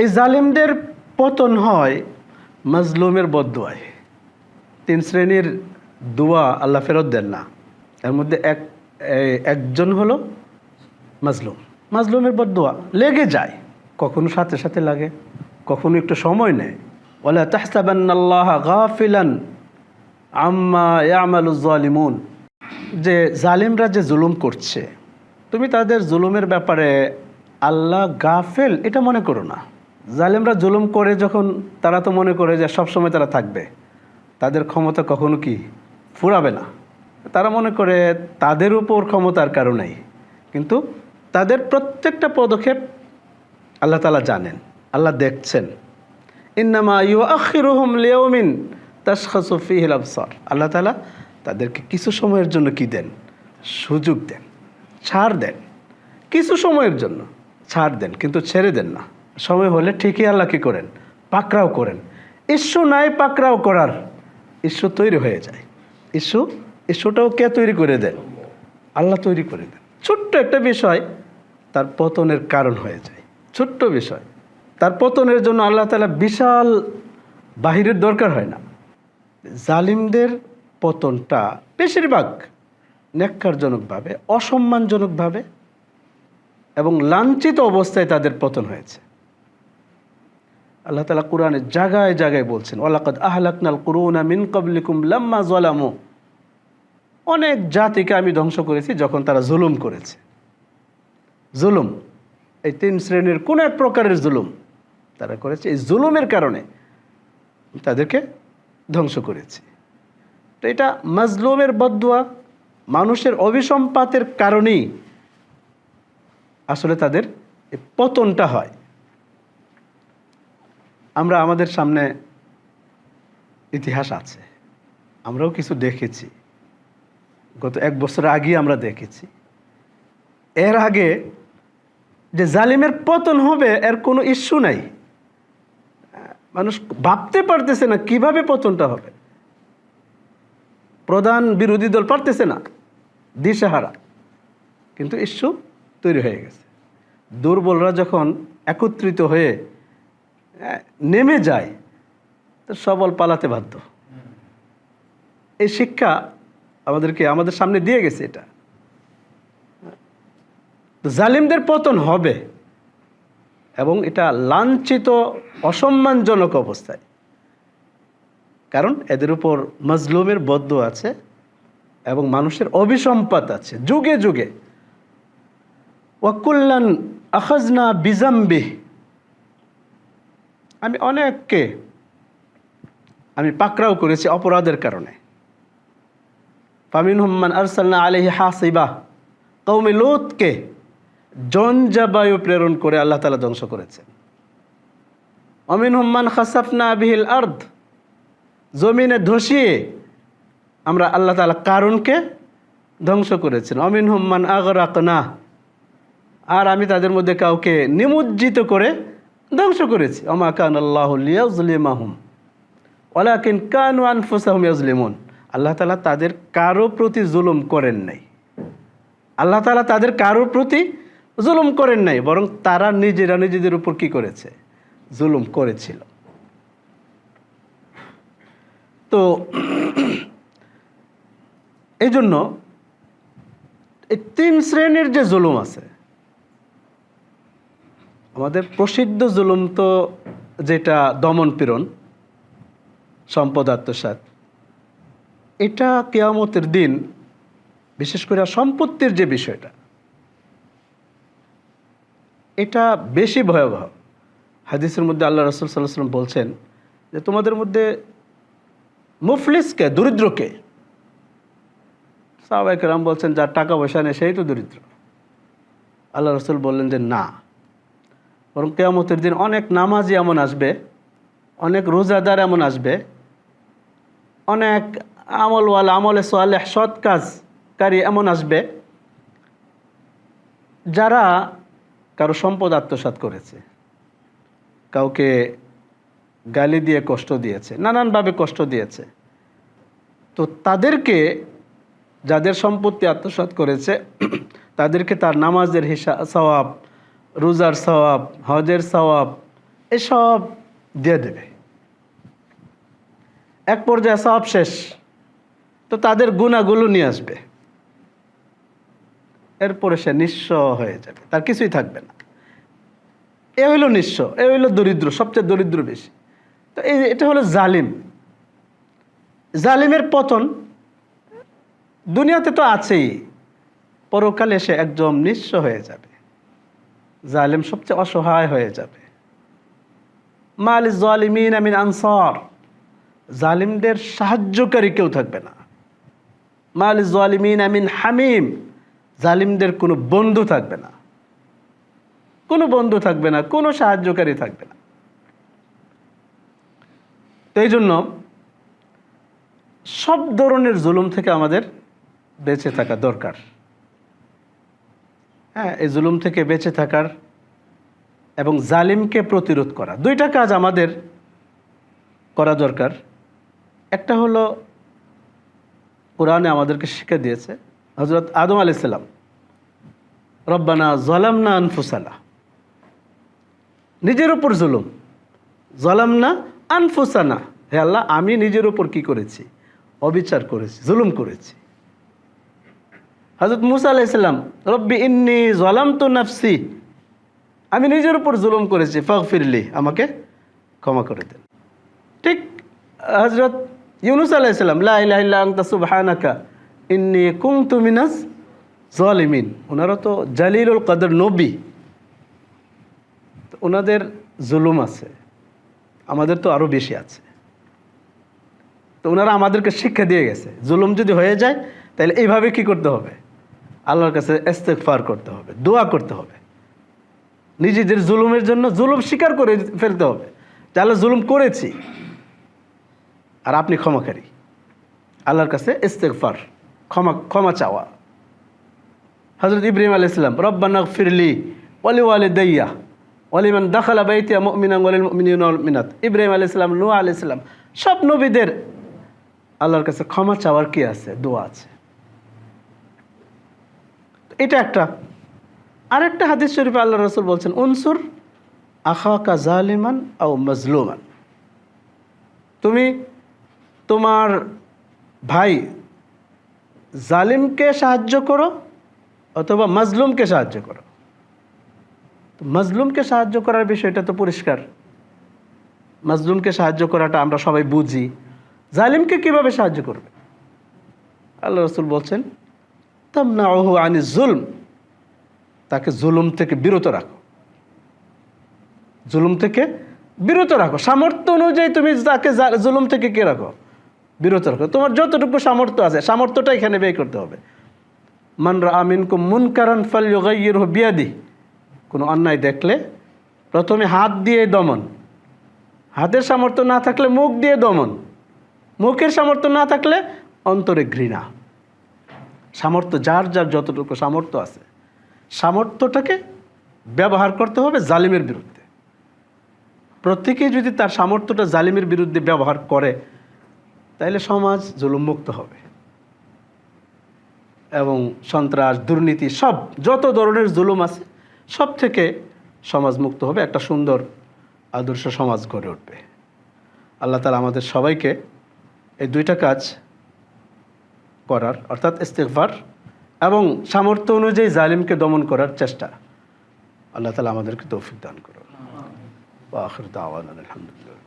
এই জালিমদের পতন হয় মাজলুমের বদুয়ায়। তিন শ্রেণির দোয়া আল্লাহ ফেরত দেন না। এর মধ্যে এক একজন হলো মাজলুম। মাজলুমের বদুয়া লেগে যায়। কখনো সাথে সাথে লাগে, কখনো একটু সময় নেয়। ওলা তাহসাবান্নাল্লাহ গাফিলান আম্মা ইয়ামালু জালিমুন। যে জালিমরা যে জুলুম করছে, তুমি তাদের জুলুমের ব্যাপারে আল্লাহ গাফেল, এটা মনে করো না। জালিমরা জুলুম করে যখন, তারা তো মনে করে যে সবসময় তারা থাকবে। তাদের ক্ষমতা কখনো কি ফুরাবে না। তারা মনে করে তাদের উপর ক্ষমতার কারণেই কিন্তু তাদের প্রত্যেকটা পদক্ষেপ আল্লাহ তালা জানেন, আল্লাহ দেখছেন। ইন্নামা ইউ আখিরুহম লিয়মিন তাসখাসফিহিল আবসার। আল্লাহ তালা তাদেরকে কিছু সময়ের জন্য কি দেন? সুযোগ দেন, ছাড় দেন। কিছু সময়ের জন্য ছাড় দেন, কিন্তু ছেড়ে দেন না। সময় হলে ঠিকই আল্লাহ কি করেন? পাকড়াও করেন। ইস্যু নাই পাকড়াও করার। ইস্যু তৈরি হয়ে যায়। ইস্যু, ইস্যুটাও কে তৈরি করে দেন? আল্লাহ তৈরি করে দেন। ছোট্ট একটা বিষয় তার পতনের কারণ হয়ে যায়। ছোট্ট বিষয়। তার পতনের জন্য আল্লাহ তালা বিশাল বাহিরের দরকার হয় না। জালিমদের পতনটা বেশিরভাগ ন্যাক্কারজনকভাবে, অসম্মানজনকভাবে এবং লাঞ্ছিত অবস্থায় তাদের পতন হয়েছে। আল্লাহ তালা কোরআনের জায়গায় জায়গায় বলছেন ওলাকাদ আহলাকনাল কুরুনা মিন কবলিকুম লাম্মা জলামু অনেক জাতিকে আমি ধ্বংস করেছি যখন তারা জুলুম করেছে। জুলুম, এই তিন শ্রেণির কোন এক প্রকারের জুলুম তারা করেছে। এই জুলুমের কারণে তাদেরকে ধ্বংস করেছি। তো এটা মাজলুমের বদুয়া মানুষের অভিসম্পাতের কারণেই আসলে তাদের পতনটা হয়। আমরা আমাদের সামনে ইতিহাস আছে। আমরাও কিছু দেখেছি। গত এক বছর আগে আমরা দেখেছি। এর আগে যে জালিমের পতন হবে, এর কোনো ইস্যু নাই। মানুষ ভাবতে পারতেছে না কীভাবে পতনটা হবে। প্রধান বিরোধী দল পারতেছে না, দিশেহারা। কিন্তু ইস্যু তৈরি হয়ে গেছে। দুর্বলরা যখন একত্রিত হয়ে নেমে যায়, তো সবল পালাতে বাধ্য। এই শিক্ষা আমাদেরকে আমাদের সামনে দিয়ে গেছে এটা। জালিমদের পতন হবে এবং এটা লাঞ্ছিত, অসম্মানজনক অবস্থায়। কারণ এদের উপর মজলুমের বদ্ধ আছে এবং মানুষের অভিসম্পাত আছে। যুগে যুগে। ওয়াকুল্লান আখাজনা বিজাম্বি আমি অনেককে, আমি পাকড়াও করেছি অপরাধের কারণে। ফামিন হুম্মান আরসালনা আলহি হাসিবা। কৌমে লোতকে জঞ্জাবায়ু প্রেরণ করে আল্লাহ তালা ধ্বংস করেছেন। অমিন হুম্মান খাসাফনা বিহিল আর্ধ জমিনে ধসিয়ে আমরা আল্লাহ তালা কারণকে ধ্বংস করেছেন। অমিন হুম্মান আগরাকনা। আর আমি তাদের মধ্যে কাউকে নিমজ্জিত করে ধ্বংস করেছি। অমা কান আল্লাহ ওলাকিন কানু আনফুসাহুম ইয়াজলিমুন আল্লাহ তালা তাদের কারও প্রতি জুলুম করেন নাই। আল্লাহ তালা তাদের কারোর প্রতি জুলুম করেন নাই, বরং তারা নিজেরা নিজেদের উপর কি করেছে? জুলুম করেছিল। তো এই জন্য এই তিন শ্রেণির যে জুলুম আছে আমাদের প্রসিদ্ধ জুলুম তো যেটা দমন পীড়ন, সম্পদ আত্মসাত এটা কেয়ামতের দিন, বিশেষ করে সম্পত্তির যে বিষয়টা, এটা বেশি ভয়াবহ। হাদিসের মধ্যে আল্লাহ রসুল সাল্লাহ সাল্লাম বলছেন যে, তোমাদের মধ্যে মুফলিসকে, দরিদ্রকে সাহবাইক রাম বলছেন, যার টাকা পয়সা নেই, সেই তো দরিদ্র। আল্লাহ রসুল বললেন যে, না। বরং কেয়ামতের দিন অনেক নামাজি এমন আসবে, অনেক রোজাদার এমন আসবে, অনেক আমলওয়ালা, আমলে সোয়ালে সৎ কাজকারী এমন আসবে যারা কারও সম্পদ আত্মসাৎ করেছে, কাউকে গালি দিয়ে কষ্ট দিয়েছে, নানানভাবে কষ্ট দিয়েছে। তো তাদেরকে যাদের সম্পত্তি আত্মসাৎ করেছে, তাদেরকে তার নামাজের হিসাব সওয়াব রোজার সওয়াব, হজের সওয়াব, এসব দিয়ে দেবে। এক পর্যায়ে সব শেষ, তো তাদের গুণাগুলো নিয়ে আসবে। এরপরে সে নিঃস্ব হয়ে যাবে, তার কিছুই থাকবে না। এ হইল নিঃস্ব, এ হইল দরিদ্র, সবচেয়ে দরিদ্র বেশি। তো এই এটা হলো জালিম। জালিমের পতন দুনিয়াতে তো আছেই, পরকালে সে একদম নিঃস্ব হয়ে যাবে। জালিম সবচেয়ে অসহায় হয়ে যাবে। মাল জালিমিন আমিন আনসার। জালিমদের সাহায্যকারী কেউ থাকবে না। মাল জালিমিন আমিন হামিম। জালিমদের কোনো বন্ধু থাকবে না। কোনো বন্ধু থাকবে না, কোনো সাহায্যকারী থাকবে না। তো এই জন্য সব ধরনের জুলুম থেকে আমাদের বেঁচে থাকা দরকার। হ্যাঁ এই জুলুম থেকে বেঁচে থাকার এবং জালিমকে প্রতিরোধ করা। দুইটা কাজ আমাদের করা দরকার। একটা হলো কোরআনে আমাদেরকে শিখে দিয়েছে হজরত আদম আলাইসাল্লাম রব্বানা জলামনা আনফুসালা নিজের উপর জুলুম। জলামনা আনফুসানা। হে আল্লাহ, আমি নিজের উপর কি করেছি? অবিচার করেছি, জুলুম করেছি। হজরত মুসা আলাইসাল্লাম রব্বি ইন্নি জলাম তো নাফসি। আমি নিজের উপর জুলুম করেছি ফক ফিরলি আমাকে ক্ষমা করে দেন। ঠিক হজরত ইউনুস আলাইসাল্লাম সুবহানাকা, ইন্নি কুমতু মিনাস জলিমিন ওনারা তো জালিলুল কদর নবী। ওনাদের জুলুম আছে, আমাদের তো আরও বেশি আছে। তো ওনারা আমাদেরকে শিক্ষা দিয়ে গেছে, জুলুম যদি হয়ে যায়, তাহলে এইভাবে কি করতে হবে? আল্লাহর কাছে ইস্তেগফার করতে হবে, দোয়া করতে হবে। নিজেদের জুলুমের জন্য জুলুম স্বীকার করে ফেলতে হবে তাহলে জুলুম করেছি, আর আপনি ক্ষমাকারী। আল্লাহর কাছে ইস্তেগফার, ক্ষমা ক্ষমা চাওয়া। হজরত ইব্রাহিম আলাইহিস সালাম, রব্বানা ফিরলি ওয়ালি ওয়ালি দইয়া ওয়ালিমান দাখালা বাইতিয়া ওয়াল মিনাত ইব্রাহিম আলাইহিস সালাম, নূহ আলাইহিস সালাম, সব নবীদের আল্লাহর কাছে ক্ষমা চাওয়ার কি আছে? দোয়া আছে। এটা একটা। আরেকটা হাদিস শরীফে আল্লাহ রসুল বলছেন, উনসুর আখাকা জালিমান আও মজলুমান। তুমি তোমার ভাই জালিমকে সাহায্য করো অথবা মজলুমকে সাহায্য করো। তো মাজলুমকে সাহায্য করার বিষয়টা তো পরিষ্কার। মজলুমকে সাহায্য করাটা আমরা সবাই বুঝি। জালিমকে কীভাবে সাহায্য করবে? আল্লাহ রসুল বলছেন তামনা ওহু আনি জুলম। তাকে জুলুম থেকে বিরত রাখো। জুলুম থেকে বিরত রাখো। সামর্থ্য অনুযায়ী তুমি তাকে জুলুম থেকে কে রাখো? বিরত রাখো। তোমার যতটুকু সামর্থ্য আছে সামর্থ্যটা এখানে ব্যয় করতে হবে। মানরা আমিন কু মুন কারণ ফল যোগাইয়ের বিয়াদি কোনো অন্যায় দেখলে প্রথমে হাত দিয়ে দমন। হাতের সামর্থ্য না থাকলে মুখ দিয়ে দমন। মুখের সামর্থ্য না থাকলে অন্তরে ঘৃণা। সামর্থ্য, যার যার যতটুকু সামর্থ্য আছে, সামর্থ্যটাকে ব্যবহার করতে হবে জালিমের বিরুদ্ধে। প্রত্যেকেই যদি তার সামর্থ্যটা জালিমের বিরুদ্ধে ব্যবহার করে তাহলে সমাজ জুলুমমুক্ত হবে। এবং সন্ত্রাস, দুর্নীতি, সব, যত ধরনের জুলুম আছে, সব থেকে সমাজ মুক্ত হবে, একটা সুন্দর আদর্শ সমাজ গড়ে উঠবে। আল্লাহ তালা আমাদের সবাইকে এই দুইটা কাজ করার, অর্থাৎ ইস্তেকভার এবং সামর্থ্য অনুযায়ী জালিমকে দমন করার চেষ্টা। আল্লাহ তালা আমাদেরকে তৌফিক দান করুন আলহামদুলিল্লাহ।